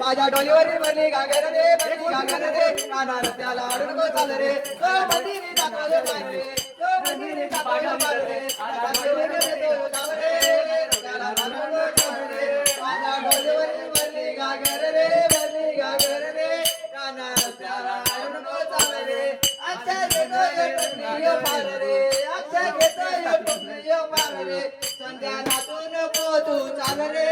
माझ्या डोलीवरी मरली गागर रे मरली गागर रे कानार त्याला अडून चाल रे तो मंदिरी दाखवलं पाहिजे तो मंदिरी दाखवलं पाहिजे आता डोलीवर येतो जाव रे रे रे चाल रे.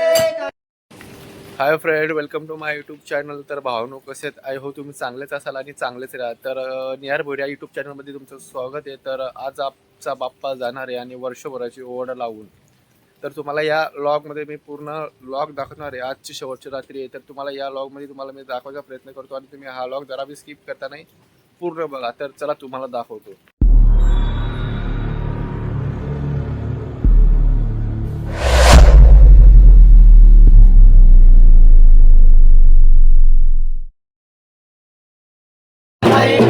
Hi friend welcome to my YouTube channel. तर भावनो कसे आहेत? आय हो तुम्ही चांगलेच असाल आणि चांगलेच राहा. तर निहार भोऱ्या या यूट्यूब चॅनलमध्ये तुमचं स्वागत आहे. तर आज आपचा बाप्पा जाणार आहे आणि वर्षभराची ओढ लावून. तर तुम्हाला या लॉगमध्ये मी पूर्ण लॉग दाखवणार आहे. आजची शेवटची रात्री आहे. तर तुम्हाला या लॉगमध्ये तुम्हाला मी दाखवायचा प्रयत्न करतो आणि तुम्ही हा लॉग जरा बी स्किप करता नाही. पूर्ण बघा. तर चला तुम्हाला दाखवतो. Bye.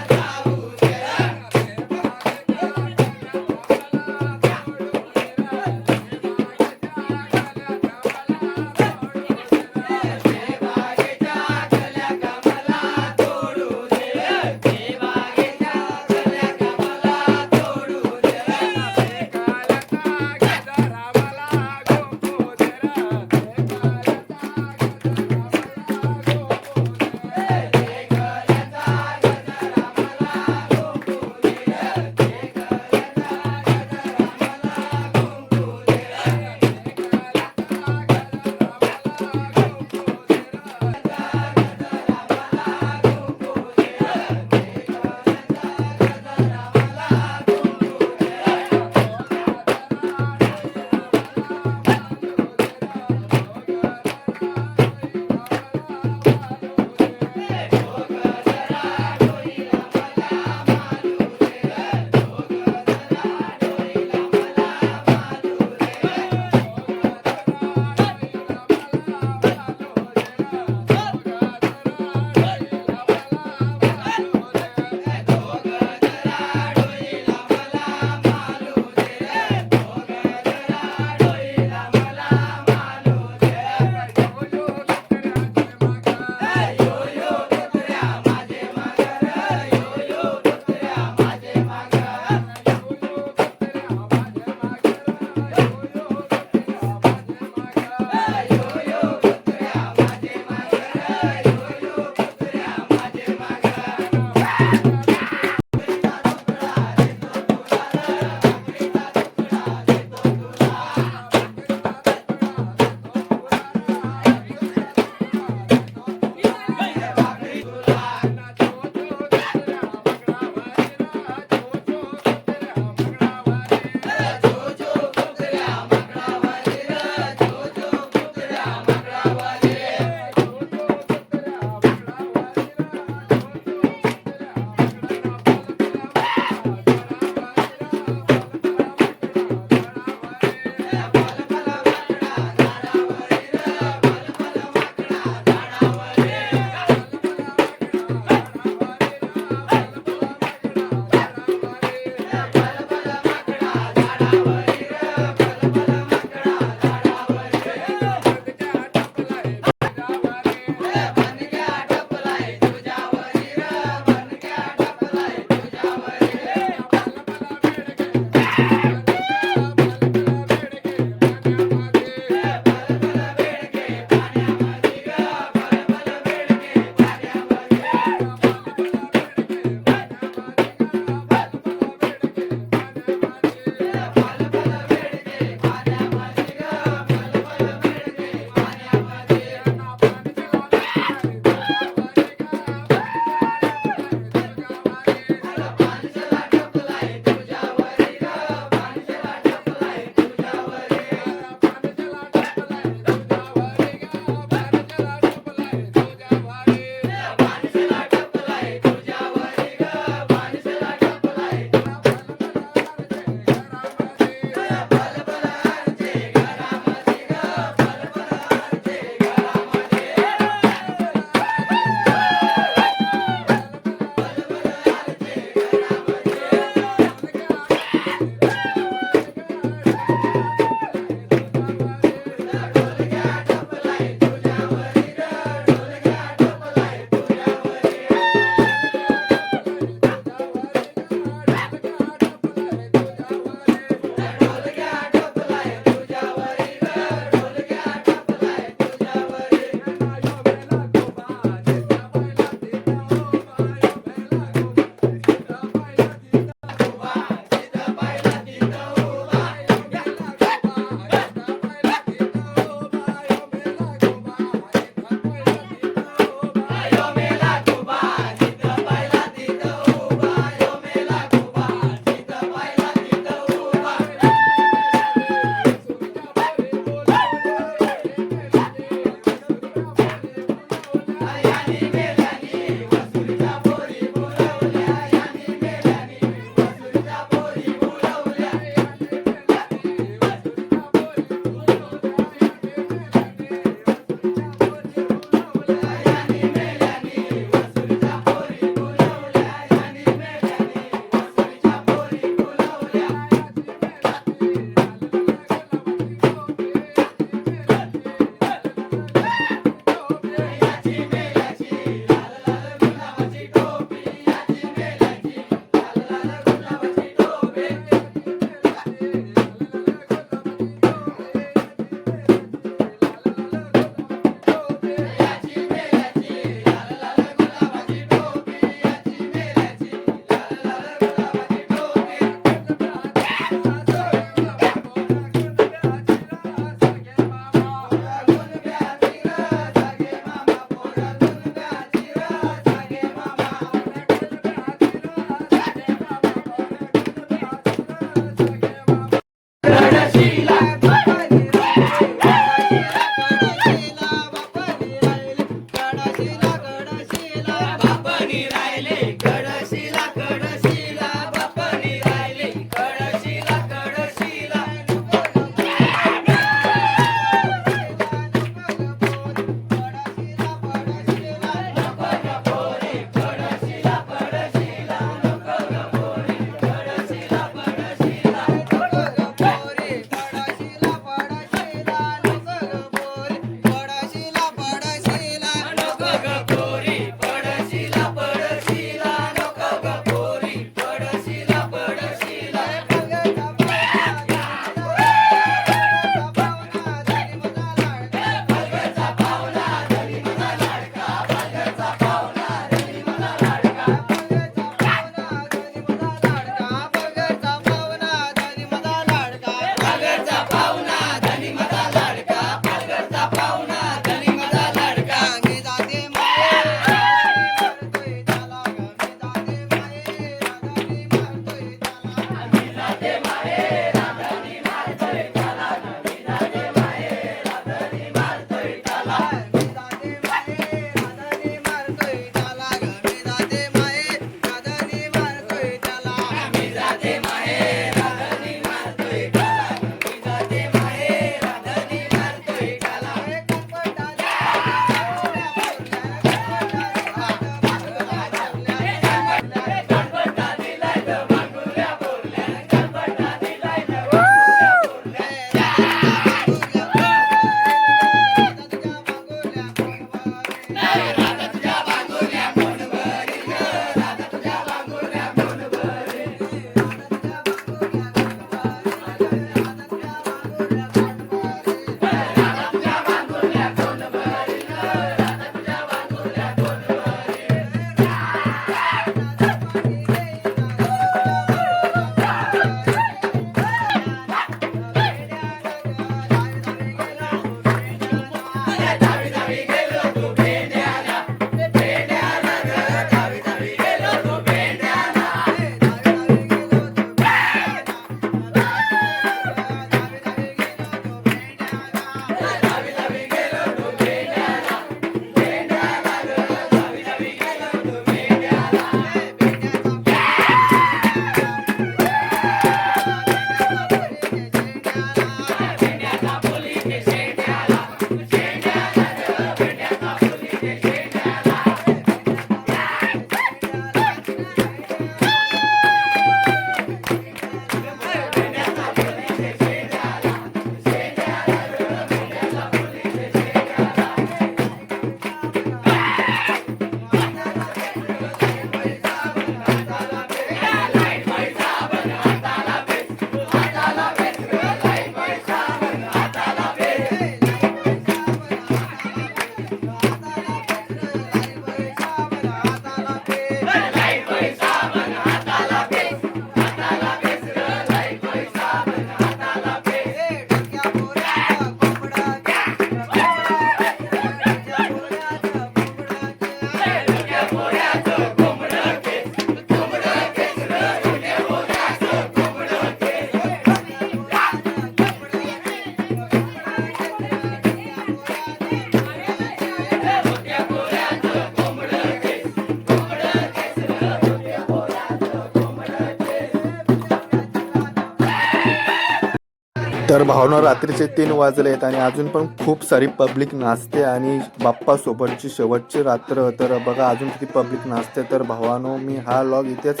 तर भावना रात्रीचे तीन वाजले आहेत आणि अजून पण खूप सारी पब्लिक नाचते आणि बाप्पा सोबतची शेवटची रात्र. तर बघा अजून किती पब्लिक नाचते. तर भावानो मी हा लॉग इथेच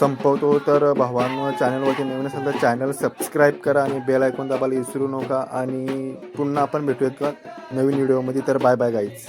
संपवतो. तर भावानो चॅनलवरती नवीन असेल तर चॅनल सबस्क्राईब करा आणि बेल ऐकून दाबायला विसरू नका. आणि पुन्हा आपण भेटूयात का नवीन व्हिडिओमध्ये तर बाय बाय गाईज